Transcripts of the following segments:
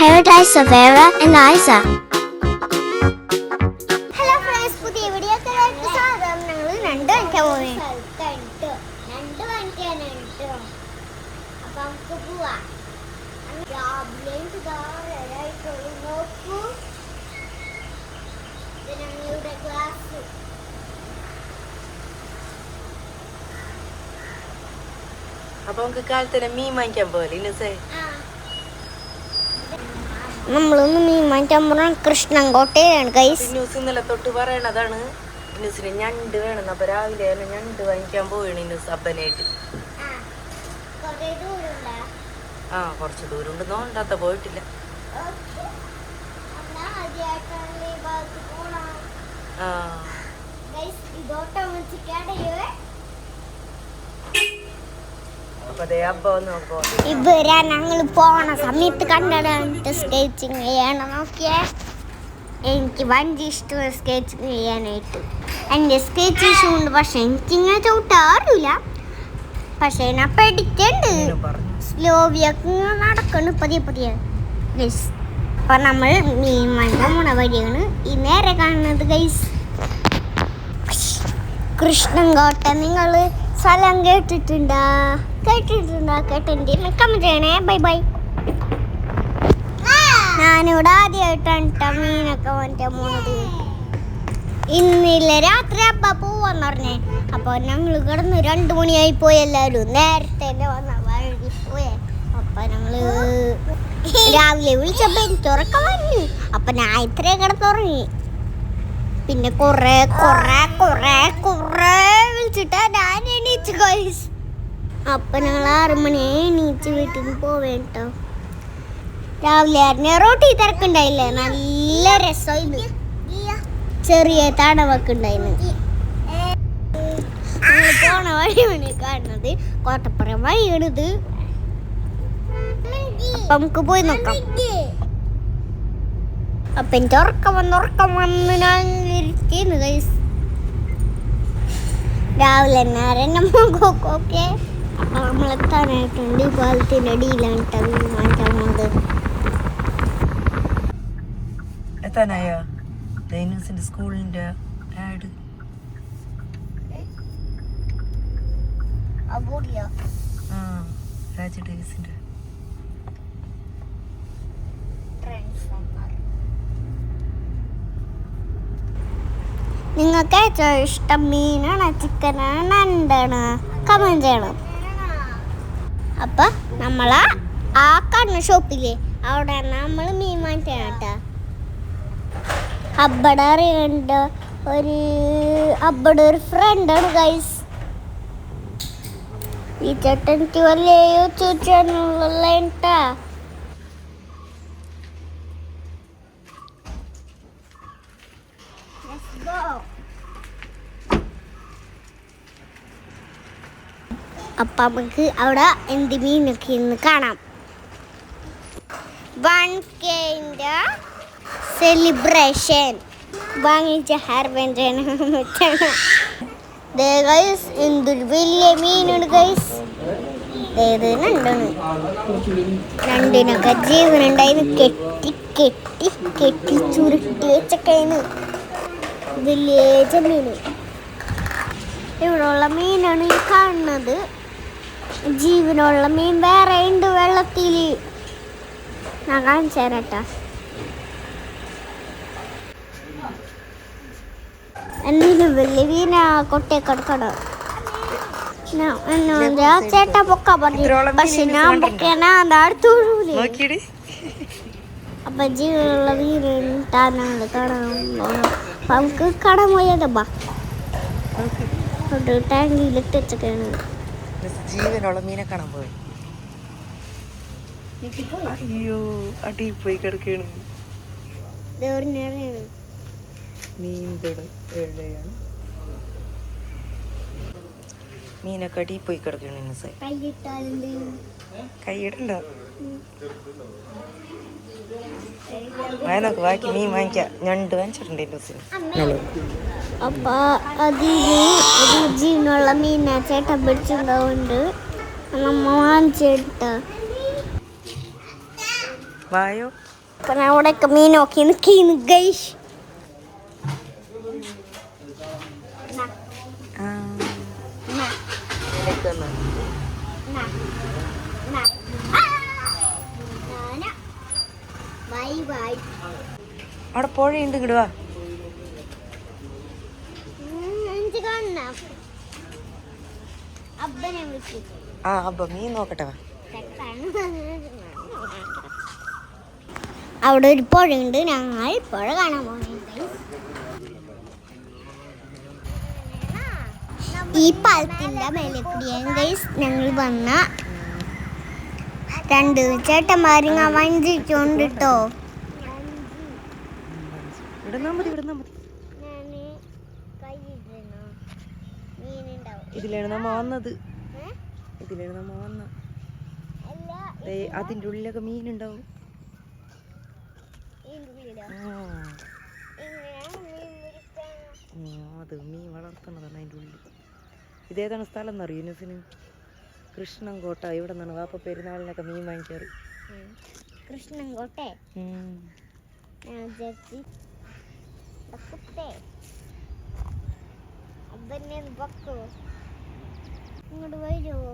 paradise of Era and Isa. Hello friends പുതിയ വീഡിയോക്ക് സ്വാഗതം. ഞങ്ങൾ രണ്ട് മണിക്കാൻ പോകുന്നത് രണ്ട് മണിക്കാനുണ്ട് അപ്പൊ നമുക്ക് പോവാം. രാവിലെയും സുധാരായിട്ടുള്ളൂ നോക്കൂ. ഇത് ഞങ്ങളുടെ ക്ലാസ്. അപ്പൊ നമുക്ക് കാലത്തിന് മീൻ വാങ്ങിക്കാൻ പോലെ ഇന്നസേ? നമ്മളൊന്ന് മീൻ വാങ്ങിക്കാൻ പറഞ്ഞ കൃഷ്ണൻകോട്ടയാണ് കൈസ് ന്യൂസ് ഇന്നലെ തൊട്ട് പറയണതാണ്. ന്യൂസിന് ഞണ്ട് വേണം. അപ്പൊ രാവിലെ തന്നെ ഞണ്ട് വാങ്ങിക്കാൻ പോവുകയാണ് ന്യൂസ് അപ്പനായിട്ട്. ആ കുറച്ച് ദൂരം ഉണ്ട് നോണ്ടാത്ത പോയിട്ടില്ല. ആ ഗൈസ് ഇതോട്ടം വെച്ചിട്ടാടയോ അപ്പൊ അതേ അബ്ബ വന്ന് നോക്കോ ഇവരാ ഞങ്ങൾ പോണ സമയത്ത് കണ്ടതാണ് സ്കെച്ചിങ് ചെയ്യണം നോക്കിയേ? എനിക്ക് വണ്ടി ഇഷ്ടമാണ് സ്കെച്ചിങ് ചെയ്യാനായിട്ട്. എന്റെ സ്കെച്ച് ഇഷ്ടമുണ്ട് പക്ഷെ എനിക്കിങ്ങനെ ചവിട്ടാറില്ല പക്ഷെ പഠിക്കണ്ട്. പറഞ്ഞു. സ്ലോവിയൊക്കെ നടക്കണം പതിയെ പതിയെ. ഗൈസ് അപ്പൊ നമ്മൾ മീൻ വണ്ട മുണ വഴിയാണ് ഈ നേരെ കാണുന്നത് ഗൈസ് കൃഷ്ണൻകോട്ട നിങ്ങൾ സ്ഥലം കേട്ടിട്ടുണ്ടാ? കേട്ടിട്ടുണ്ടാ കേട്ടിട്ടുണ്ടെങ്കിൽ കമന്റ് ചെയ്യണേ. ബൈ ബൈ ഞാനിവിടെ ആദ്യമായിട്ടാണ് കേട്ടോ മീനൊക്കെ വാങ്ങിക്കാൻ പോണത്. ഇന്നില്ല രാത്രി അപ്പ പോവാന്ന് പറഞ്ഞേ. അപ്പൊ ഞങ്ങൾ കിടന്ന് രണ്ടു മണിയായി പോയി എല്ലാവരും. നേരത്തെ വന്ന വഴി പോയേ. അപ്പൊ ഞങ്ങൾ രാവിലെ വിളിച്ചപ്പോ എനിക്ക് ഉറക്കം വന്നു. അപ്പൊ ഞാൻ ഇത്രയും കിടന്നുറങ്ങി. പിന്നെ കൊറേ കൊറേ കൊറേ കൊറേ വിളിച്ചിട്ടാ ഞാൻ എണീച്ചു ഗൈസ് അപ്പൊ ഞങ്ങൾ ആറു മണി എണീച്ച് വീട്ടിൽ നിന്ന് പോവേട്ടോ രാവിലെ ആയിരുന്നു റോട്ടി തിരക്കുണ്ടായില്ലേ? നല്ല രസമായിരുന്നു ചെറിയ തടവൊക്കെ ഉണ്ടായിരുന്നു പോണ വഴിയാണ് കാണുന്നത് കോട്ടപ്പുറം വഴിയാണിത്. അപ്പൊ നമുക്ക് പോയി നോക്കാം. അപ്പൊ എനിക്ക് ഉറക്കം വന്ന് ഉറക്കം വന്ന് ഞാൻ രാവിലെ നേരം നമുക്കൊക്കെ അപ്പൊ നമ്മളെത്താനായിട്ടുണ്ട് ഈ അടിയിലാണ് എത്താനായോ? ദൈനസിന്റെ സ്കൂളിന്റെ ആഡ് രാജ നിങ്ങൾക്ക് ഏറ്റവും ഇഷ്ടം മീനാണ് ചിക്കനാണ് എന്താണ് കമന്റ് ചെയ്യണം. അപ്പൊ നമ്മളാ ആ കണ്ണ ഷോപ്പില്ലേ അവിടെ നമ്മൾ മീൻ വാങ്ങിച്ചാണ് കേട്ടോ. അബ്ബടെ അറിയണ്ട. ഒരു അവിടെ ഒരു ഫ്രണ്ടാണ് ഗൈസ് ഈ ചേട്ടൻ എനിക്ക് വലിയ യൂട്യൂബ് ചാനലുള്ള ഉണ്ടാ അപ്പൊ നമുക്ക് അവിടെ എന്ത് മീനൊക്കെ ഇന്ന് കാണാം. വൺ കെന്റെ സെലിബ്രേഷൻ വാങ്ങിച്ച ഹർബൻഡാണ് ഗൈസ് എന്തൊരു വലിയ മീനുണ്ട് ഗൈസ് രണ്ടിനൊക്കെ ജീവനുണ്ടായിരുന്നു കെട്ടി കെട്ടി കെട്ടി ചുരുട്ടി വെച്ചൊക്കെയാണ്. വലിയ ചെമ്മീന് ഇവിടെയുള്ള മീനാണ് ഈ കാണുന്നത്. ജീവനുള്ള മീൻ വേറെ ഉണ്ട് വെള്ളത്തിൽ. ഞാൻ കാണിച്ചു തരാം എന്തിനും വലിയ മീന കൊട്ടയെ കിടക്കണം? ചേട്ടാ പൊക്ക പറഞ്ഞു. പക്ഷെ ഞാൻ അടുത്തൂഴൂലേ നോക്കിയിട്. അപ്പൊ ജീവനുള്ള മീനുണ്ടാകുന്ന കാണാൻ പോണം അപ്പൊ നമുക്ക് കാണാൻ പോയതപ്പാ ടാങ്കിലിട്ട് വെച്ചൊക്കെയാണ് ജീവനുള്ള മീനെ കാണാൻ പോയി. അയ്യോ അടി പോയി കിടക്കാണ് മീൻ നീന്തട ഏഴയാണ് മീനൊക്കെ അടി പോയി കിടക്കണം കൈയിട്ടാലുണ്ട് കൈയിടണ്ട? വായ നോക്ക് ബാക്കി മീൻ വാങ്ങിക്കാം. ഞണ്ട് വാങ്ങിച്ചിട്ടുണ്ട് ഇന്നസിന് അപ്പൊ അതിന് ജീവനുള്ള മീനാ. ചേട്ടൻ പിടിച്ചിട്ടുണ്ടാവുണ്ട് നമ്മ വാങ്ങിച്ചിട്ട് വായോ? അപ്പൊ ഞാൻ അവിടെയൊക്കെ മീൻ നോക്കി നിൽക്കുന്നു ഗൈഷ് ബൈ അവിടെ പുഴയുണ്ട് ഇങ്ങോട്ട് വാ. എനിക്ക് കാണണം അബ്ബനെ വിളിച്ചു ആ അബ്ബ മീൻ നോക്കട്ടെ വാ. അവിടെ ഒരു പുഴയുണ്ട്. ഞങ്ങൾ പുഴ കാണാൻ പോകുന്നുണ്ട് ഈ പാലത്തിന്റെ മേലെ കൂടിയാണ് ഗൈസ് ഞങ്ങൾ വന്ന രണ്ട് ചേട്ടന്മാരും വഞ്ചിച്ചോണ്ടിട്ടോ കേട്ടോ മതി ഇവിടുന്നാ മതി. ഇതിലാണ് നമ്മ വന്നത്. ഇതിലാണ് നമ്മ വന്ന. ദേ, അതിന്റെ ഉള്ളിലൊക്കെ മീനുണ്ടാവും. അത് മീൻ വളർത്തണതാണ് അതിന്റെ ഉള്ളിൽ. ഇതേതാണ് സ്ഥലം എന്നറിയോ യൂനുസിന്? കൃഷ്ണൻകോട്ട. ഇവിടെ നിന്നാണ് വാപ്പ പെരുന്നാളിനൊക്കെ മീൻ വാങ്ങിക്കാറ്. കൃഷ്ണൻകോട്ടെ? ഇങ്ങോട്ട് വരുമോ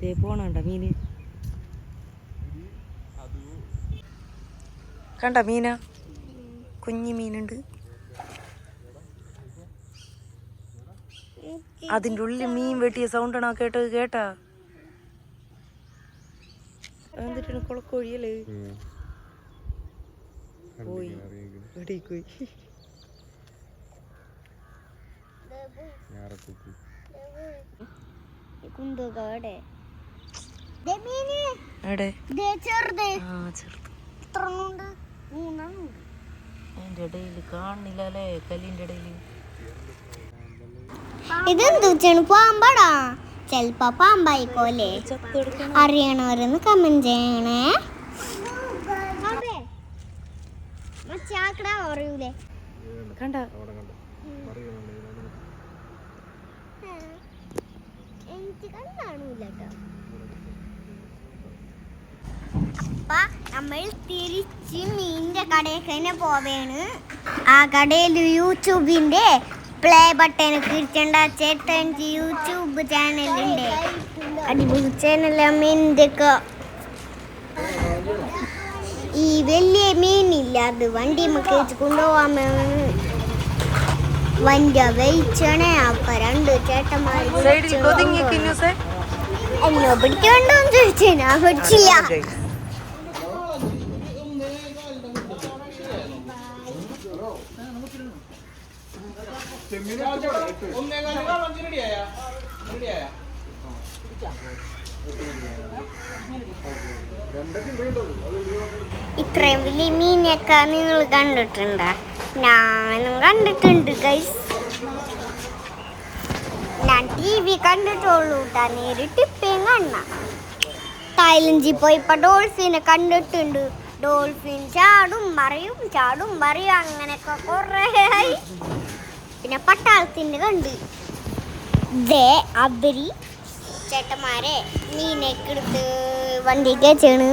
ദേ പോണണ്ട മീന്? കണ്ട മീന? കുഞ്ഞു മീനുണ്ട്. അതിന്റെ ഉള്ളിൽ മീൻ വെട്ടിയ സൗണ്ട് ആണോ കേട്ടത്? കേട്ടാ? എന്നിട്ടാണ് കുളക്കോഴിയല്ലേ പോയി. എവിടേക്ക് പോയി? കാണുന്നില്ല അല്ലേ കല്ലിന്റെ ഇടയിൽ. ഇതെന്ത് വെച്ചാണ് പാമ്പാടാ? ചെലപ്പോ പാമ്പായിക്കോലേ. അറിയണവരെന്ന് അറിയണവരൊന്ന് കമന്റ് ചെയ്യണേ അറിയൂലേ കണ്ട? എനിക്ക് കണ്ണാണൂല അപ്പ നമ്മൾ തിരിച്ച് മീനിന്റെ കടയൊക്കെ തന്നെ പോവേണ്. ആ കടയിൽ യൂട്യൂബിന്റെ പ്ലേ ബട്ടൺ കിട്ടേണ്ട ചേട്ടൻ യൂട്യൂബ് ചാനലുണ്ട് അടിപൊളി ചാനൽ മീനിന്റെ ഒക്കെ ഈ വലിയ മീനില്ല അത് വണ്ടി നമുക്ക് വെച്ച് കൊണ്ടുപോകാൻ വണ്ടി വെയിച്ചണേ അപ്പൊ രണ്ട് ചേട്ടന്മാർ എന്നോ പിടിക്കണ്ടോന്ന് ചോദിച്ചേ ഞാൻ പിടിച്ചില്ല. ഇത്രയും വലിയ മീനൊക്കെ നിങ്ങൾ കണ്ടിട്ടുണ്ടോ? ഞാനും കണ്ടിട്ടുണ്ട് ഗൈസ് ഞാൻ ടി വി കണ്ടിട്ടുള്ളൂ കേട്ടാ നേരിട്ട് ഇപ്പം കാണണ പോയി ഇപ്പൊ ഡോൾഫിനെ കണ്ടിട്ടുണ്ട്. ഡോൾഫിൻ ചാടും മറിയും ചാടും മറിയും. അങ്ങനെയൊക്കെ കുറേ ആയി. പിന്നെ പട്ടാളത്തിന്റെ കണ്ട് ദേ അവരി ചേട്ടന്മാരെ മീനൊക്കെ എടുത്ത് വണ്ടിക്ക് വെച്ചാണ്.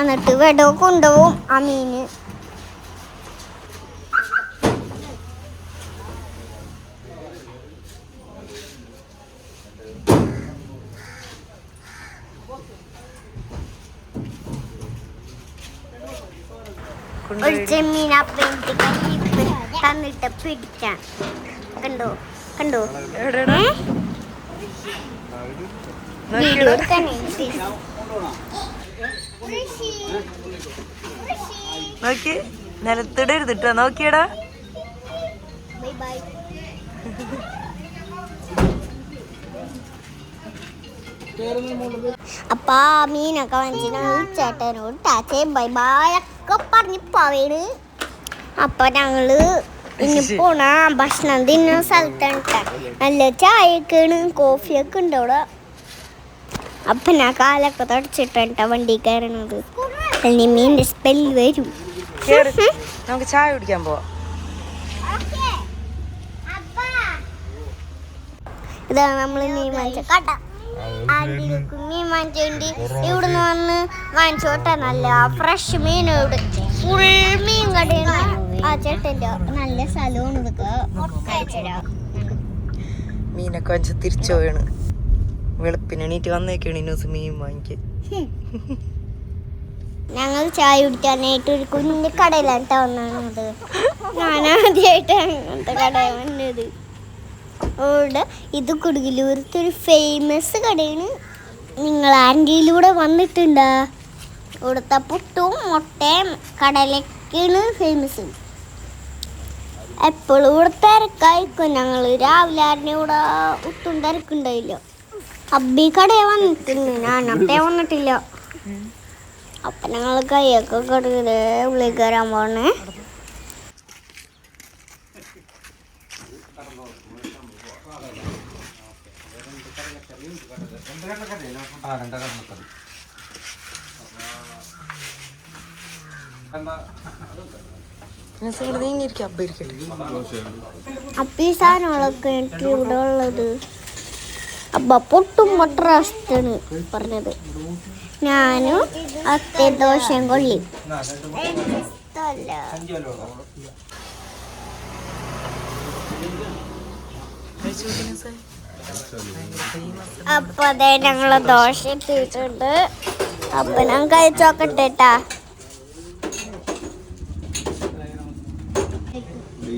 എന്നിട്ട് വെടവും കൊണ്ടുപോകും ആ മീന് ഒരു ചെമ്മീൻ അപ്പം തന്നിട്ട് പിടിക്കാൻ. കണ്ടോ? കണ്ടോ? നോക്കി. നിലത്തിടെ എടുത്തിട്ടോ നോക്കിയടാ. അപ്പാ മീനൊക്കെ വാങ്ങിച്ചിട്ട് ചേട്ടനോട് ടാച്ചേ ബൈ ബായൊക്കെ പറഞ്ഞ് പോവേണ്. അപ്പൊ ഞങ്ങൾ ഇനി പോണ ഭക്ഷണം തിന്നുന്ന സ്ഥലത്താണ്. നല്ല ചായയൊക്കെയാണ് കോഫിയൊക്കെ ഉണ്ട് അവിടെ. അപ്പൊ ഞാൻ കാലൊക്കെ തുടച്ചിട്ടാ വണ്ടി കയറണത്. മീനിന്റെ സ്മെല്ല് വരും. നമുക്ക് ചായ കുടിക്കാൻ പോവാം. ഇതാണ് നമ്മൾ മീൻ വാങ്ങിച്ച കട. ആന്റിക്ക് മീൻ വാങ്ങിച്ചുണ്ട്. ഇവിടുന്ന് വന്ന് വാങ്ങിച്ചോട്ടെ നല്ല ഫ്രഷ് മീൻ ഇവിടെ. ഫുൾ ചേട്ടന്റെ നല്ല കഴിച്ചരാ മീനൊക്കെ വാങ്ങിച്ച് തിരിച്ചു പോയാണ് വെളുപ്പിന് എണീറ്റ് വന്നേക്കാണ് ഇന്നോസ് മീൻ വാങ്ങിക്കാൻ ഞങ്ങൾ ചായ കുടിക്കാനായിട്ട് ഒരു കുഞ്ഞു കടയിലാണ് വന്നത്. ഞാൻ അങ്ങനത്തെ കടയിൽ വന്നത്. അവിടെ ഇത് കുടുകിലൂരത്തെ ഒരു ഫേമസ് കടയാണ്. നിങ്ങൾ ആന്റിയിലൂടെ വന്നിട്ടുണ്ടോ? ഇവിടുത്തെ പുട്ടും മുട്ടയും കടലൊക്കെയാണ് ഫേമസ് എപ്പോഴും ഇവിടെ തിരക്കായിരിക്കും. ഞങ്ങൾ രാവിലെ ആരുടെ ഇവിടെ ഒട്ടും തിരക്കുണ്ടായില്ല. അബ്ബി കടയെ വന്നിട്ടുണ്ട് ഞാൻ അവിടെ വന്നിട്ടില്ല. അപ്പൊ ഞങ്ങൾ കൈയൊക്കെ കടുകത് ഉള്ളിൽ കയറാൻ പോണേ അബ്ബ ഇരിക്കട്ടെ അപ്പൊ ഈ സാധനങ്ങളൊക്കെ എനിക്ക് ഇവിടെ പൊട്ടും മൊട്ടറാസ്റ്റാണ് പറഞ്ഞത്. ഞാനും അത്തെ ദോശയും കൊള്ളി അപ്പൊ അതെ ഞങ്ങൾ ദോശ എത്തിയിട്ടുണ്ട് അപ്പൊ ഞാൻ കഴിച്ചോക്കട്ടെ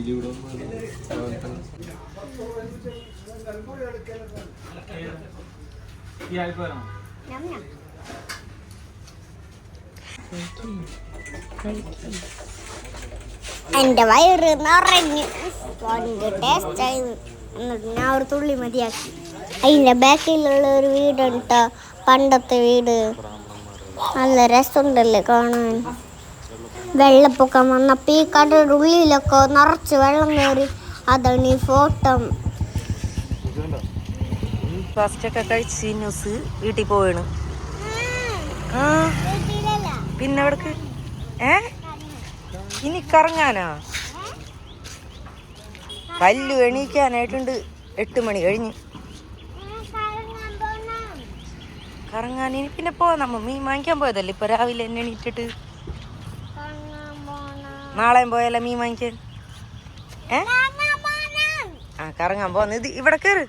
ട്ടാ എന്റെ വയറ് നിറഞ്ഞു. ടേസ്റ്റ് ടേസ്റ്റായി എന്നിട്ട് ഞാൻ ഒരു തുള്ളി മതിയാക്കി. അതിന്റെ ബാക്കിലുള്ള ഒരു വീടുണ്ട്. പണ്ടത്തെ വീട്. നല്ല രസമുണ്ടല്ലേ കാണാൻ? വെള്ളപ്പൊക്കം വന്നപ്പോൾ ഈ കടയുടെ ഉള്ളിലൊക്കെ നിറച്ച് വെള്ളം കയറി അതാണ് ഈ ഫോട്ടോ. കഴിച്ച് ന്യൂസ് വീട്ടിൽ പോവാണ്. പിന്നെ അവിടക്ക്? ഏ? ഇനി കറങ്ങാനാ? പല്ലു എണീക്കാനായിട്ടുണ്ട്. എട്ട് മണി കഴിഞ്ഞ്. കറങ്ങാൻ ഇനി പിന്നെ പോവാം നമ്മ. മീൻ വാങ്ങിക്കാൻ പോയതല്ലേ? ഇപ്പൊ രാവിലെ എന്നെ എണീറ്റിട്ട്. നാളെയും പോയാലോ മീൻ വാങ്ങിക്കാൻ? ഏ? ആ കറങ്ങാൻ പോന്ന് ഇത് ഇവിടെ കയറ്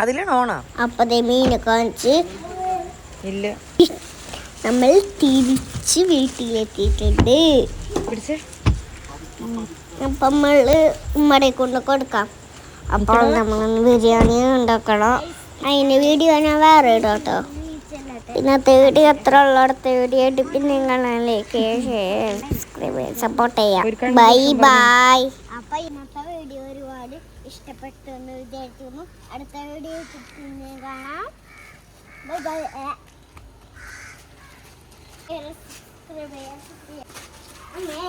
അതിലാണ് ഓണാ? അപ്പതേ മീനെ കാണിച്ച് ഇല്ല. നമ്മൾ തിരിച്ച് വീട്ടിലെത്തിയിട്ടുണ്ട്. പിടിച്ചേ. അപ്പം നമ്മൾ ഉമ്മടെ കൊണ്ട് കൊടുക്കാം. അപ്പോൾ നമ്മളൊന്ന് ബിരിയാണി ഉണ്ടാക്കണം. അതിന്റെ വീഡിയോ ഞാൻ വേറെ ഇടാം കേട്ടോ ഇന്നത്തെ തേടി എത്ര ഉള്ള തേടിയായിട്ട് പിന്നെ നിങ്ങളിലേക്ക് സബ്സ്ക്രൈബ് സപ്പോർട്ട് ചെയ്യാം. ബൈ ബൈ അപ്പൊ ഇന്നത്തെ വീഡിയോ ഒരുപാട് ഇഷ്ടപ്പെട്ടു എന്ന് വിചാരിക്കുന്നു. അടുത്ത വീഡിയോ പിന്നെ കാണാം. ബൈ ബൈ സബ്സ്ക്രൈബ് ചെയ്യാം അമ്മേ.